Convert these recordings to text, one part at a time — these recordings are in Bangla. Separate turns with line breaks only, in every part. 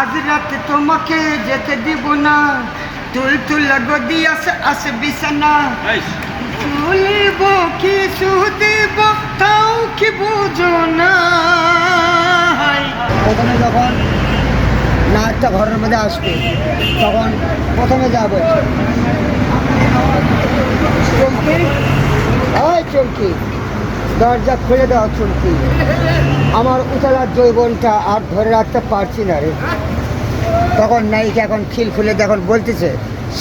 আজ রাতে তোমাকে যেতে দিব না। তুল তুল গদি আসে আসে বিছানা। তুলিব কি সুদিব তাও কি বুঝো না।
প্রথমে যখন নাচটা ঘরের মধ্যে আসবে তখন প্রথমে যাব। চমকি ওই চমকি দরজা খুলে দেওয়া চমকি। আমার উতলার জৈবনটা আর ধরে রাখতে পারছি না রে। তখন নায়িকা এখন খিল খুলে দেখুন বলতেছে,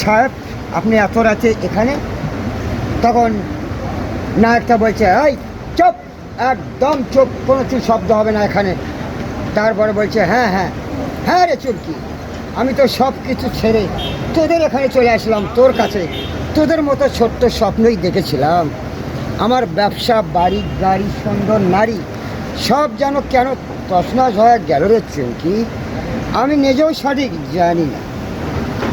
সাহেব, আপনি এত রাতে এখানে? তখন নায়কটা বলছে, এই, চুপ, একদম চুপ, কোনো কিছু শব্দ হবে না এখানে। তারপরে বলছে হ্যাঁ হ্যাঁ হ্যাঁ রে চুরকি আমি তো সব কিছু ছেড়ে তোদের এখানে চলে আসলাম, তোর কাছে। তোদের মতো ছোট্ট স্বপ্নই দেখেছিলাম। আমার ব্যবসা বাড়ি গাড়ি সুন্দর নারী সব যেন কেন তসনাস হয়ে গেল রে চুরকি আমি নিজেও সঠিক জানি না।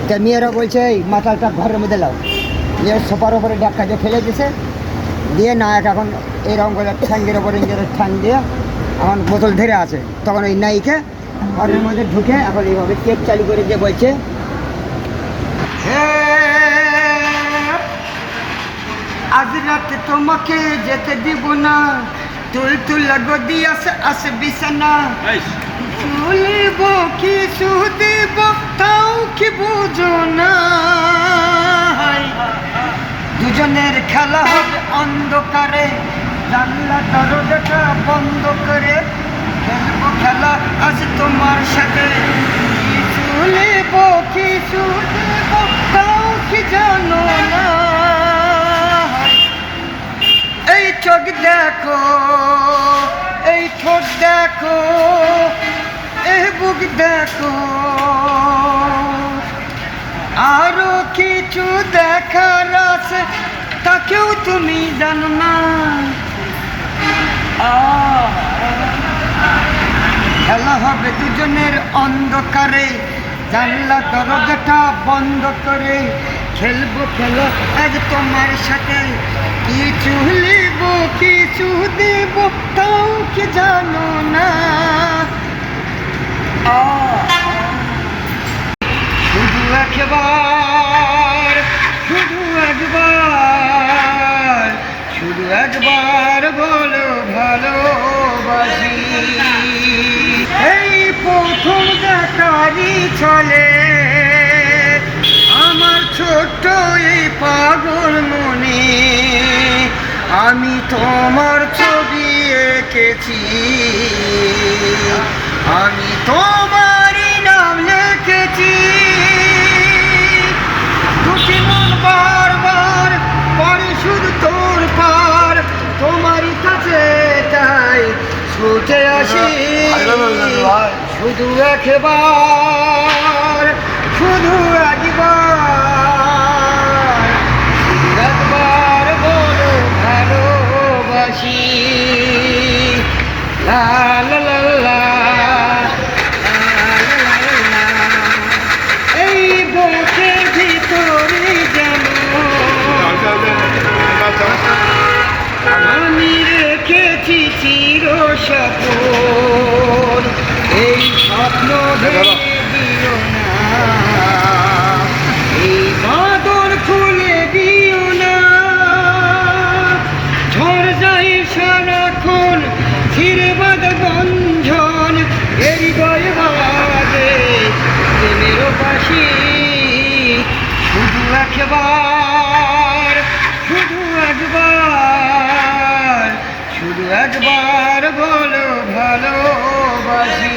তা মেয়েরা বলছে এই মাথাটা ঘরের মধ্যে লাও। নিয়ে সোফার ওপরে ডাক্কা দিয়ে ফেলে দিছে। দিয়ে নায়ক এখন এরকম করে ঠ্যাঙ্গের ওপরে নিজের ঠ্যাং দিয়ে এখন বোতল ধরে আছে। তখন ওই নায়িকা ঘরের মধ্যে ঢুকে এখন এইভাবে কেক চালু করে দিয়ে বলছে
হে, আজ রাতে তোমাকে যেতে দিব না। তুল তুল গদি আসে আসে বিছানা। কি সুদিব তাও কি বুঝো না। দুজনের খেলা হবে অন্ধকারে। জানলা দরজাটা বন্ধ করে খেলব খেলা আজ তোমার সাথে। কি তুলিব কি সুদিব দেখো। আরও কিছু দেখার আছে তাকেও তুমি জানো না। খেলা হবে দুজনের অন্ধকারে। জানলা দরজাটা বন্ধ করে খেলব খেলো আজ তোমার সাথে। কিছু লিব, কিছু দেব তাও কি জানো না। শুধু একবার শুধু একবার শুধু একবার বলো ভালোবাসি। এই প্রথম দেখারি চলে আমার ছোট্ট এই পাগল মনে, আমি তোমার ছবি এঁকেছি। আমি তোমারই নাম লিখেছি। দুটি মন বারবার পরে শুধু তোর পার। তোমারই কাছে তাই ছুটে আসি। শুধু একবার শুধু একবার। সপন এই স্বপ্ন ভেঙে না এই বাদর খুলে দিও না। ঝড় যাই সারাক্ষণ ছিঁড়ে বাদ গঞ্জন এই গয়ে বাজে প্রেমের পাশি শুধু একবার। একবার বলো ভালোবাসি।